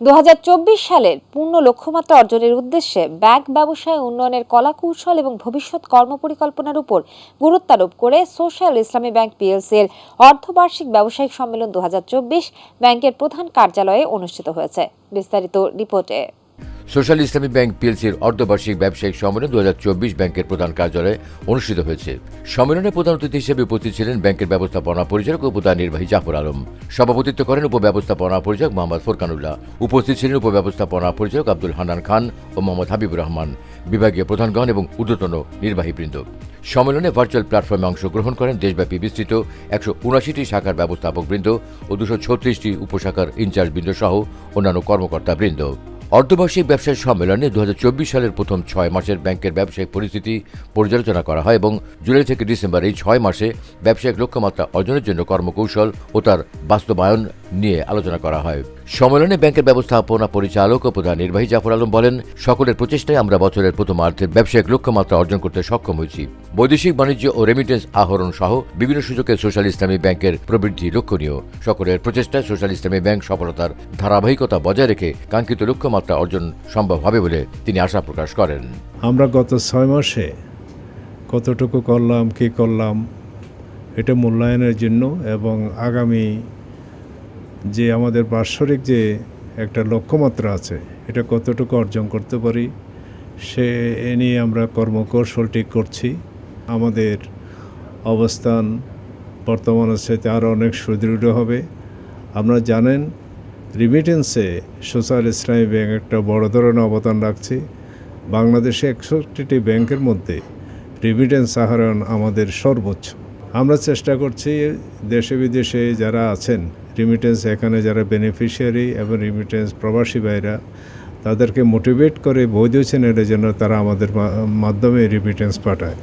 দুহাজার চব্বিশ সালের পূর্ণ লক্ষ্যমাত্রা অর্জনের উদ্দেশ্যে ব্যাংক ব্যবসায় উন্নয়নের কলাকৌশল এবং ভবিষ্যৎ কর্মপরিকল্পনার উপর গুরুত্বারোপ করে সোশ্যাল ইসলামী ব্যাংক পিএলসির অর্ধবার্ষিক ব্যবসায়িক সম্মেলন দু হাজার চব্বিশ ব্যাংকের প্রধান কার্যালয়ে অনুষ্ঠিত হয়েছে। বিস্তারিত রিপোর্টে। সোশ্যাল ইসলামী ব্যাংক পিএলসির অর্ধবার্ষিক ব্যবসায়িক সম্মেলন দু হাজার চব্বিশ ব্যাংকের প্রধান কার্যালয়ে অনুষ্ঠিত হয়েছে। সম্মেলনে প্রধান অতিথি হিসেবে উপস্থিত ছিলেন ব্যাংকের ব্যবস্থাপনা পরিচালক ও প্রধান নির্বাহী জাফর আলম। সভাপতিত্ব করেন উপব্যবস্থাপনা পরিচালক মোহাম্মদ ফোরকানুল্লাহ। উপস্থিত ছিলেন উপব্যবস্থাপনা পরিচালক আব্দুল হান্নান খান ও মোহাম্মদ হাবিবুর রহমান। বিভাগীয় প্রধানগণ এবং ঊর্ধ্বতন নির্বাহীবৃন্দ সম্মেলনে ভার্চুয়াল প্ল্যাটফর্মে অংশগ্রহণ করেন দেশব্যাপী বিস্তৃত একশো উনআশিটি শাখার ব্যবস্থাপকবৃন্দ ও দুশো ছত্রিশটি উপশাখার ইনচার্জবৃন্দ সহ অন্যান্য কর্মকর্তাবৃন্দ অর্ধবার্ষিক ব্যবসায়ী সম্মেলনে দু হাজার চব্বিশ সালের প্রথম ছয় মাসের ব্যাংকের ব্যবসায়িক পরিস্থিতি পর্যালোচনা করা হয় এবং জুলাই থেকে ডিসেম্বর এই ছয় মাসে ব্যবসায়িক লক্ষ্যমাত্রা অর্জনের জন্য কর্মকৌশল ও তার বাস্তবায়ন নিয়ে আলোচনা করা হয়। সম্মেলনে ব্যাংকের ব্যবস্থাপনা পরিচালক ও প্রধান নির্বাহী জাফর আলম বলেন, সকলের প্রচেষ্টায় আমরা বছরের প্রথমার্ধে ব্যবসায়িক লক্ষ্যমাত্রা অর্জন করতে সক্ষম হয়েছি। বৈদেশিক বাণিজ্য ও রেমিটেন্স আহরণ সহ বিভিন্ন সুযোগে সোশ্যাল ইসলামী ব্যাংকের প্রবৃদ্ধি লক্ষণীয়। সকলের প্রচেষ্টায় সোশ্যাল ইসলামী ব্যাংক সফলতার ধারাবাহিকতা বজায় রেখে কাঙ্ক্ষিত লক্ষ্যমাত্রা অর্জন সম্ভব হবে বলে তিনি আশা প্রকাশ করেন। আমরা গত ছয় মাসে কতটুকু করলাম, কি করলাম, এটা মূল্যায়নের জন্য এবং আগামী যে আমাদের বাৎসরিক যে একটা লক্ষ্যমাত্রা আছে, এটা কতটুকু অর্জন করতে পারি, সে এ নিয়ে আমরা কর্মকৌশল ঠিক করছি। আমাদের অবস্থান বর্তমানের সাথে আরও অনেক সুদৃঢ় হবে। আপনারা জানেন রিমিটেন্সে সোশ্যাল ইসলামী ব্যাংক একটা বড় ধরনের অবদান রাখছে। বাংলাদেশে একষট্টিটি ব্যাংকের মধ্যে রিমিটেন্স আহরণ আমাদের সর্বোচ্চ। আমরা চেষ্টা করছি দেশে বিদেশে যারা আছেন রিমিটেন্স এখানে যারা বেনিফিশিয়ারি এবং রিমিটেন্স প্রবাসী ভাইরা, তাদেরকে মোটিভেট করে বৈধ চ্যানেলের যেন তারা আমাদের মাধ্যমে রিমিটেন্স পাঠায়।